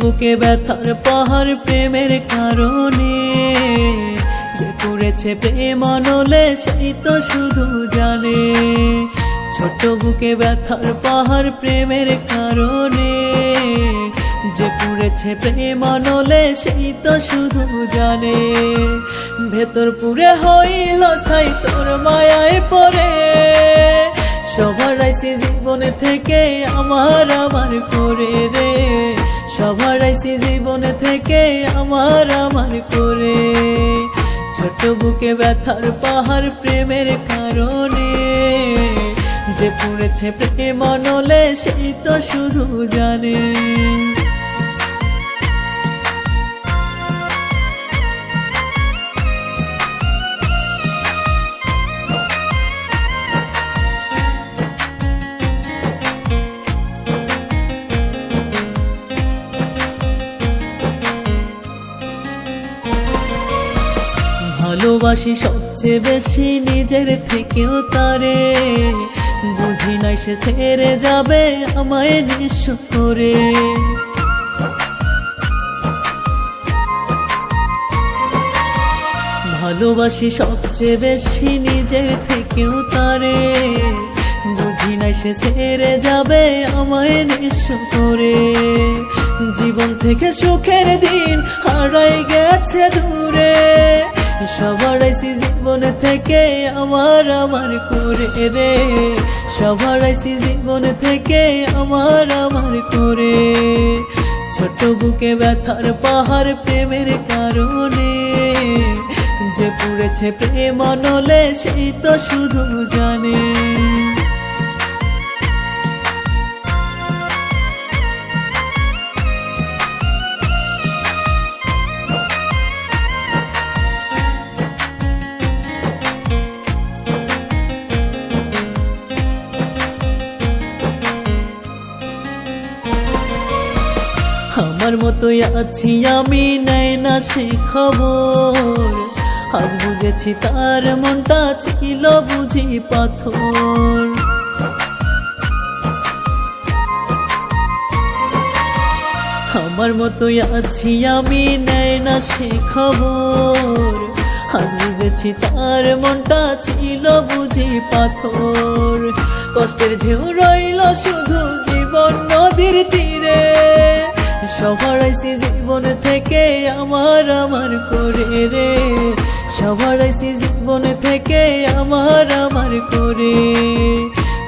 বুকে ব্যথার পাহাড় প্রেমের কারণে যে করেছে প্রেম অনলে সেই তো শুধু জানে। ছোট বুকে ব্যথার পাহাড় প্রেমের কারণে যে পুড়েছে প্রেম অনলে সেই তো শুধু জানে। ভেতর পুরে হইল সাই তোর মায়ায় পরে সবার আইসি জীবনে থেকে আমার আমার করে রে। সবার আইসি জীবনে থেকে আমার আমার করে। ছোট বুকে ব্যথার পাহাড় প্রেমের কারণে। যে পড়েছে প্রেম মনলে সেই তো শুধু জানে। ভালোবাসি সবচেয়ে বেশি নিজের থেকেও তারে। বুঝি নাই সে ছেড়ে যাবে আমায় নিঃস্ব করে। ভালোবাসি সবচেয়ে বেশি নিজের থেকেও তারে। বুঝি নাই সে ছেড়ে যাবে আমায় নিঃস্ব করে। জীবন থেকে সুখের দিন হারাই গেছে দূরে। সবার আইসি জীবন থেকে আমার আমার করে রে। সবার আইসি জীবন থেকে আমার আমার করে। ছোট বুকে ব্যথার পাহাড় প্রেমের কারণে যে পুড়েছে প্রেম নলে সেই তো শুধু জানে। আমার মতোই আছি আমি, নেয় না সে খবর। আজ বুঝেছি তার মনটা ছিল বুঝি পাথর। আমার মতোই আছি আমি, নেয় না সে খবর। আজ বুঝেছি তার মনটা ছিল বুঝি পাথর। কষ্টের ঢেউ রইল শুধু জীবন নদীর তীরে। সবার আইসি জীবন থেকে আমার আমার করে রে। সবার আইসি জীবন থেকে আমার আমার করে।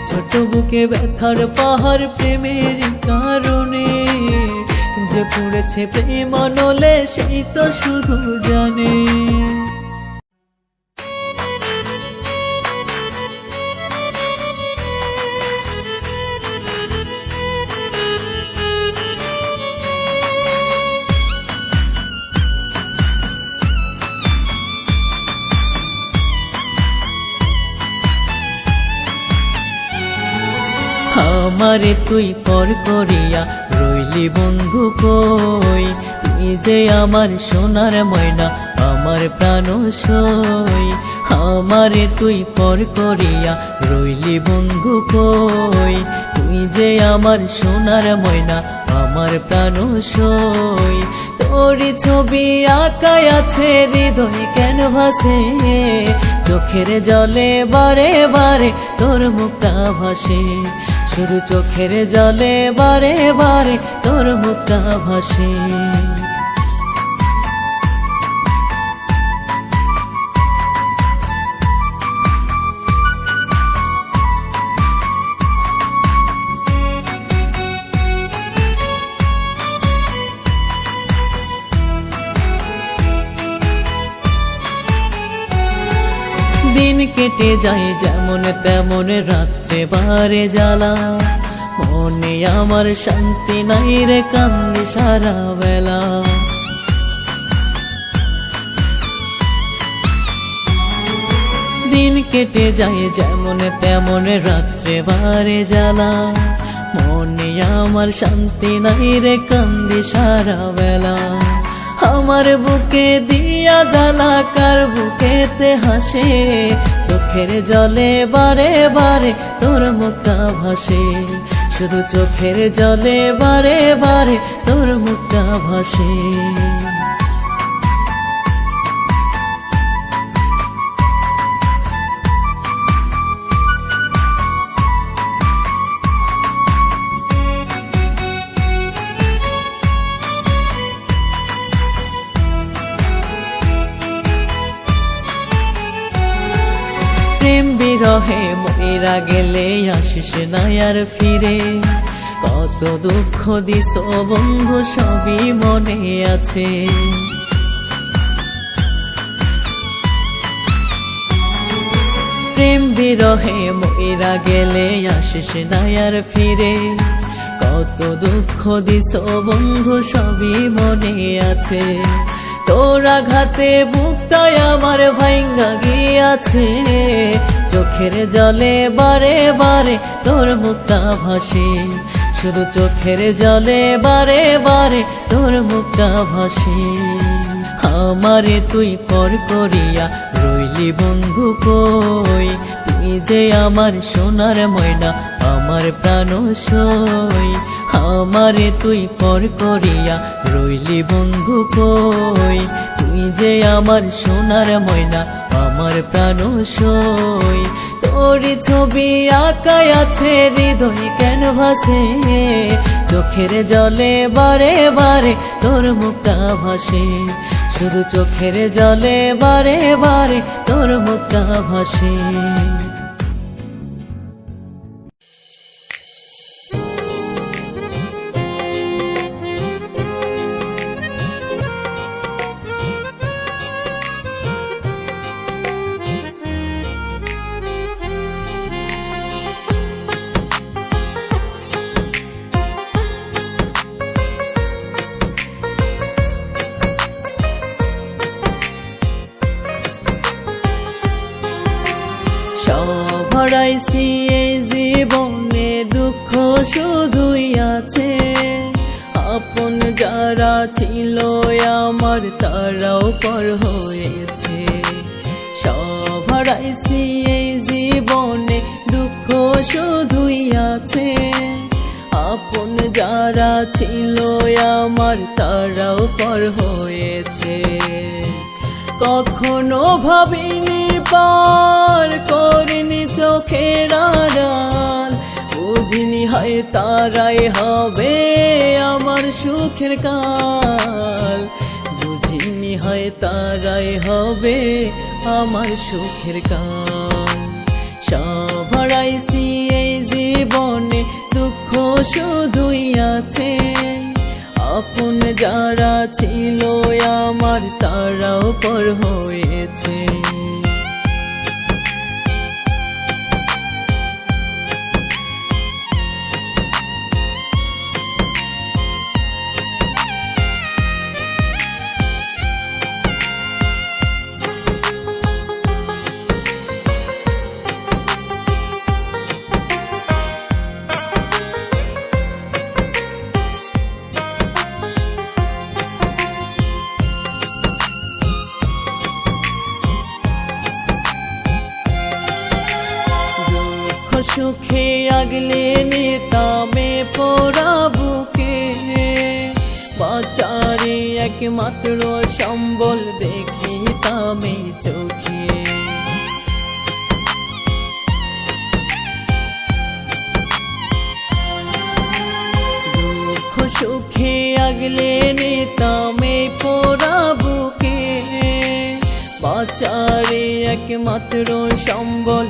ছোট বুকে ব্যথার পাহাড় প্রেমের কারণে যে পড়েছে প্রেম নলে সেই তো শুধু জানে। আমারে তুই পর করিয়া রইলি বন্ধু কই? তুই যে আমার সোনার ময়না, আমার প্রাণ সই। আমারে তুই পর করিয়া রইলি বন্ধু কই? তুই যে আমার সোনার ময়না, আমার প্রাণ সই। তোরই ছবি আঁকাই আছে, হৃদয় কেন ভাসে? চোখের জলে বারে বারে তোর মুক্তা ভাসে। শুধু চোখের জলে বারে বারে তোর মুক্তা ভাসে। দিন কেটে যায় যেমন তেমন রাত্রে বারে জ্বালা। মনে আমার শান্তি নাই রে কান্দি সারা বেলা। দিন কেটে যায় যেমন তেমন রাত্রে বারে জ্বালা। মনে আমার শান্তি নাই রে কান্দি সারা বেলা। আমার বুকে দিয়া জ্বালা, কার বুকেতে হাসে? চোখের জলে বারে বারে তোর মুক্তা ভাসে। শুধু চোখের জলে বারে বারে তোর মুখটা ভাসে। প্রেম বিরহে মইরা গেলে আসিস না আর ফিরে। কত দুঃখ দিস বন্ধু, সবই মনে আছে। প্রেম বিরহে মইরা গেলে আসিস না আর ফিরে। কত দুঃখ দিস বন্ধু, সবই মনে আছে। তোর আঘাতে বুকটাই আমার ভাঙ্গা গিয়াছে। চোখের জলে বারে বারে তোর মুখটা ভাসে। শুধু চোখের জলে বারে বারে তোর মুখটা ভাসে। আমারে তুই পর করিয়া রইলি বন্ধু কই। তুই যে আমার সোনার ময়না, আমার প্রাণ সই। আমারে তুই পর করিয়া রইলি বন্ধু কই? তুই যে আমার সোনার ময়না, আমার প্রাণ সই। তোর ছবি আঁকায় আছে, হৃদয় কেন ভাসে? চোখের জলে বারে বারে তোর মুখটা ভাসে। শুধু চোখের জলে বারে বারে তোর মুখটা ভাসে। যারা ছিল আমার, তারাও পর হয়েছে। সভরাইছি এই জীবনে দুঃখ শুধুই আছে। আপন যারা ছিল আমার, তারাও পর হয়েছে। কখনো ভাবিনি পার করিনি চোখের আড়াল। বুঝিনি হয় তারাই হবে আমার সুখের কাল। বুঝিনি হয় তারাই হবে আমার সুখের কাল। সভরাইছি এই জীবনে দুঃখ শুধুই আছে। আপন যারা ছিল আমার তারাও পর হয়েছে। পোড়া বুকে। বাচারে একমাত্র সম্বল দেখি তামে চোখে। দুঃখ সুখে আগলে নেতামে পোড়া বুকে। বাচারে একমাত্র সম্বল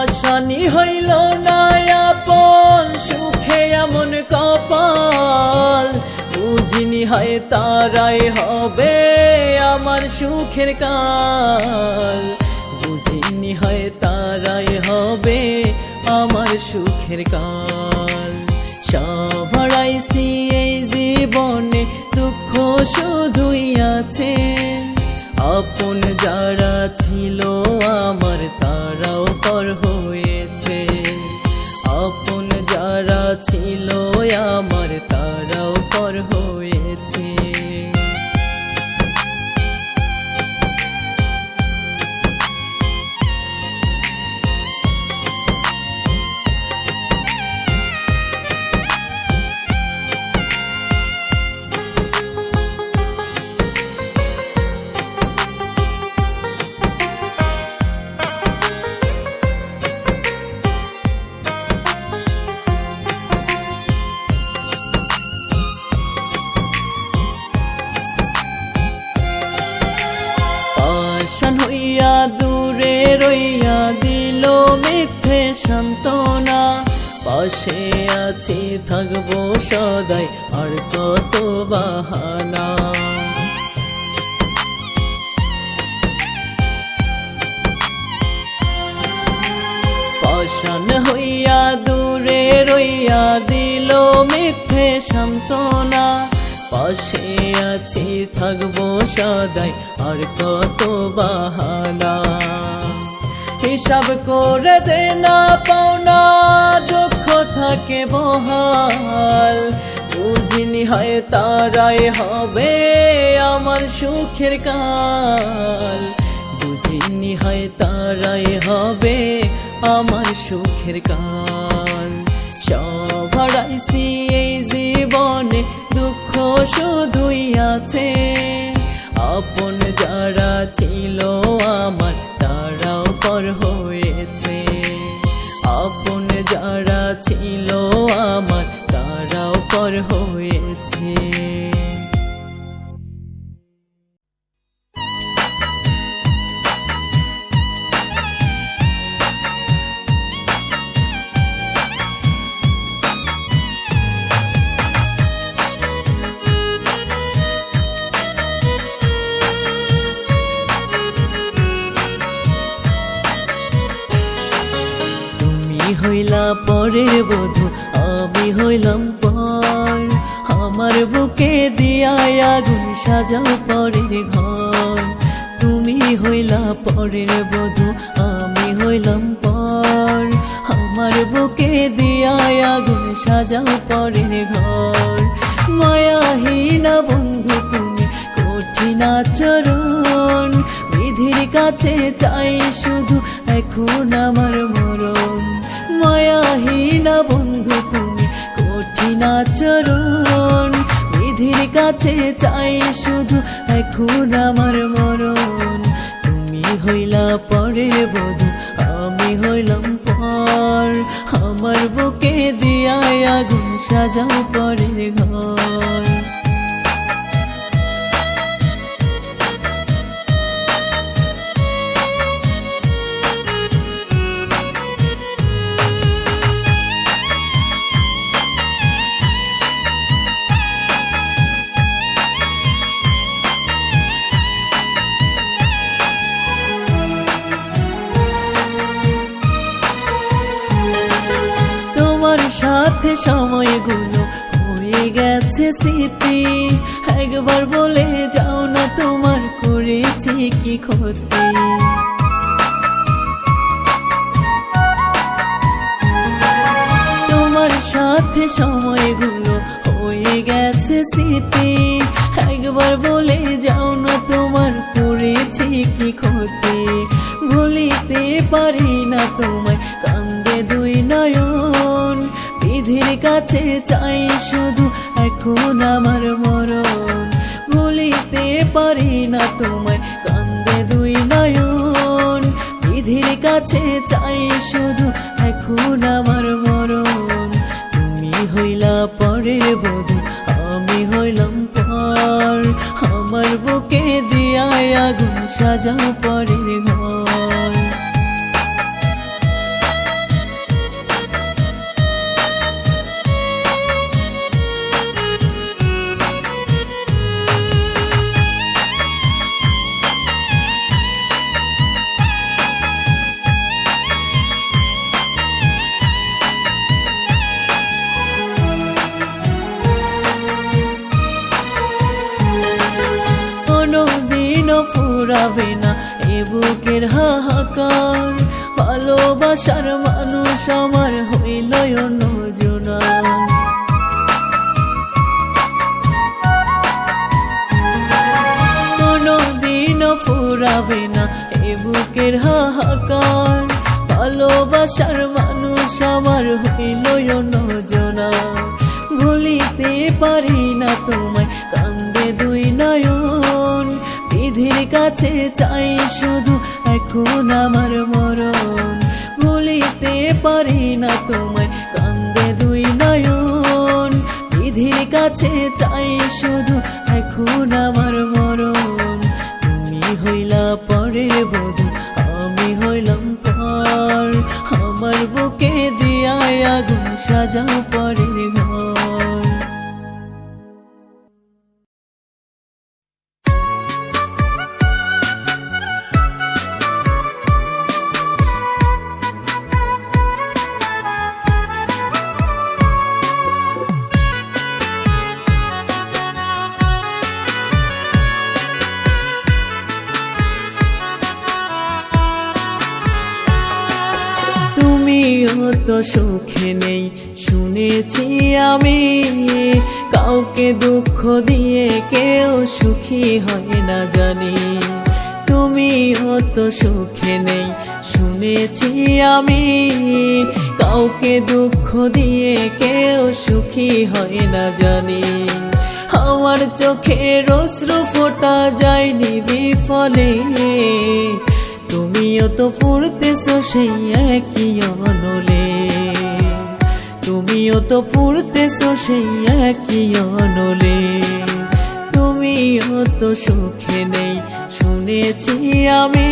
পাশানি হইল না আপন সুখে এমন কপাল। বুঝিনি হয় তারাই হবে আমার সুখের কাল। বুঝিনি হয় তারাই হবে আমার সুখের কাল। সভরাইছি এই জীবনে, দুঃখ শুধুই আছে। আপন যারা ছিল আমার তারাও পর হয়েছে সান্ত্বনা। পাশে আছি, থাকব সদাই, আর কত বাহানা। পাষাণ হইয়া দূরে রইয়া দিল মিথ্যে সান্ত্বনা। পাশে আছি, থাকব সদাই, আর কত বাহানা। হিসাব করে দে না পাওনা দুঃখ থাকে বহাল। বুঝিনি হয় তারাই হবে আমার সুখের কাল। বুঝিনি হয় তারাই হবে আমার সুখের কাল। সব হারাইছি এই জীবনে দুঃখ শুধুই আছে। আপন যারা ছিল আমার পর হয়েছে। আপন যারা ছিল আমার তারাও পর হয়েছে। পরের বধু, আমি হইলাম পর। আমার বুকে দিয়ায় আগুন সাজাও পরের ঘর। তুমি হইলা পরের বধু, আমি হইলাম পর। আমার বুকে দিয়ায় আগুন সাজাও পরের ঘর। মায়াহীনা বন্ধু, তুমি কঠিন আচরণ। বিধির কাছে চাই শুধু এখন আমার মরণ। মায়াহীনা বন্ধু তুমি, কঠিন আচরণ, বিধির কাছে চাই শুধু এখন আমার মরণ। তুমি হইলা পরের বধু, আমি হইলাম পর। আমার বুকে দিয়ায় আগুন সাজাও পরের ঘর। সাথে সময়গুলো হয়ে গেছে স্মৃতি, একবার বলে যাও না তোমার করেছি কি ক্ষতি। তোমার সাথে সময়গুলো হয়ে গেছে স্মৃতি, একবার বলে যাও না তোমার করেছি কি ক্ষতি। ভুলিতে পারি না তোমায় বিধির কাছে চাই শুধু এখন আমার মরণ। ভুলিতে পারি না তোমায়, কান্দে দুই নয়ন। বিধির কাছে চাই শুধু এখন আমার মরণ। তুমি হইলা পরের বধু, আমি হইলাম পর। আমার বুকে দিয়ায় আগুন সাজাও পরের ঘর ভালোবাসার মানুষ আমার হইল নজনার কোনোদিনও ফুরাবে না এ বুকের হাহাকার। ভালোবাসার মানুষ আমার হইল নজনার ভুলিতে পারি না তোমায়, কান্দে দুই নয়ন। বিধির কাছে চাই শুধু এখন আমার মরণ। পারি না তোমায়, কান্দে দুই নয়ন। বিধির কাছে চাই শুধু এখন আমার মরণ। তুমি হইলা পরে বধু, আমি হইলাম পর আমার বুকে দিয়ায় আগুন সাজাও পরের ঘর। হয় না জানি। তুমি তো সুখে নেই, শুনেছি আমি। কাউকে দুঃখ দিয়ে কেউ সুখী হয় না জানি। আমার চোখে অশ্রু ফোটা যায়নি বিফলে। তুমিও তো পড়তেছো সেই একই অনলে। তুমিও তো পড়তেছো সেই একই অনলে। তুমিও তো সুখে নেই। শুনেছি আমি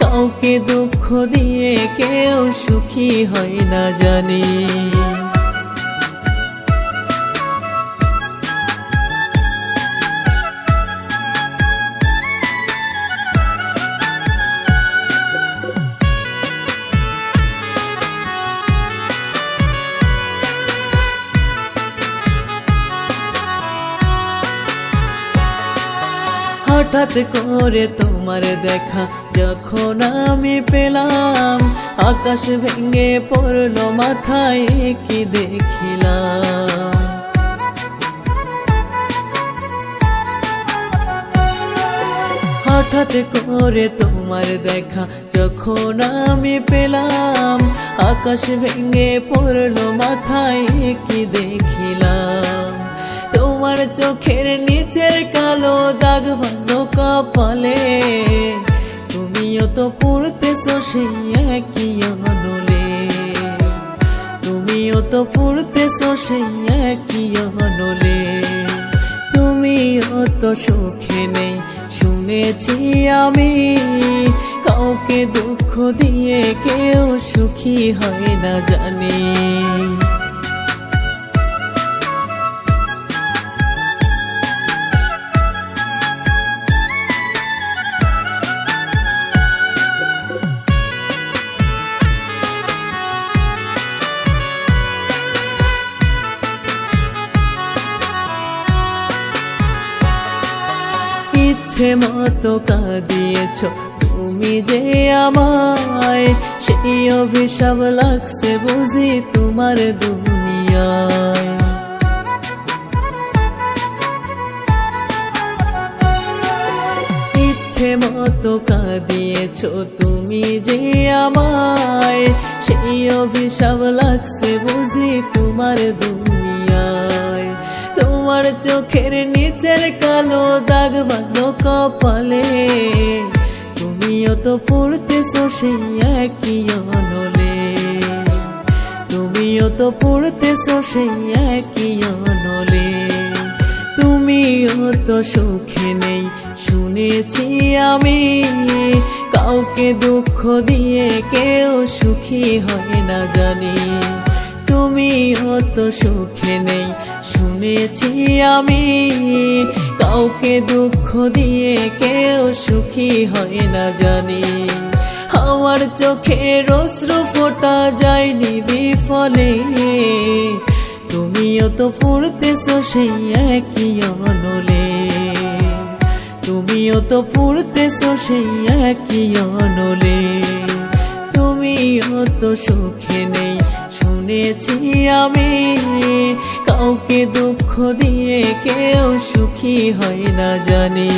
কাউকে দুঃখ দিয়ে কেউ সুখী হয় না জানি। হঠাৎ করে তোমার দেখা। যখন আমি পেলাম, আকাশ ভেঙে পড়ল মাথায় কি দেখিলাম? হঠাৎ করে তোমার দেখা, যখন আমি পেলাম, আকাশ ভেঙে পড়ল মাথায় কি দেখিলাম? তোমার চোখের নিচের কালো দাগ ভাজো কপালে। তুমিও তো পড়তেছো সেই একই অনলে তুমিও তো পড়তেছো সেই একই অনলে তুমিও তো সুখে নেই, শুনেছি আমি। কাউকে দুঃখ দিয়ে কেউ সুখী হয় না জানি। মতো কাঁদিয়েছ। তুমি যে আমায়, সেই অভিশাপ লাগছে বুঝি তোমার দুনিয়ায়। মতো কাঁদিয়েছ তুমি যে আমায়, সেই অভিশাপ লাগছে বুঝি তোমার দুনিয়ায়। তোমার চোখের নিচের কালো দাগ বাজলো কপালে। তুমিও তো পড়তেছো সেই একই অনলে। তুমিও তো পড়তেছো সেই একই অনলে। তুমিও তো সুখে নেই, শুনেছি আমি। কাউকে দুঃখ দিয়ে কেউ সুখী হয় না জানি। তুমিও তো সুখে নেই, শুনেছি আমি। কাউকে দুঃখ দিয়ে কেউ সুখী হয় না জানি। আমার চোখে অশ্রু ফোটা যায়নি বিফলে। তুমিও তো পড়তেছো সেই একই অনলে। তুমিও তো পড়তেছো সেই একই অনলে। তুমিও তো সুখে শুনেছি আমি কাউকে দুঃখ দিয়ে কেউ সুখী হয় না জানি।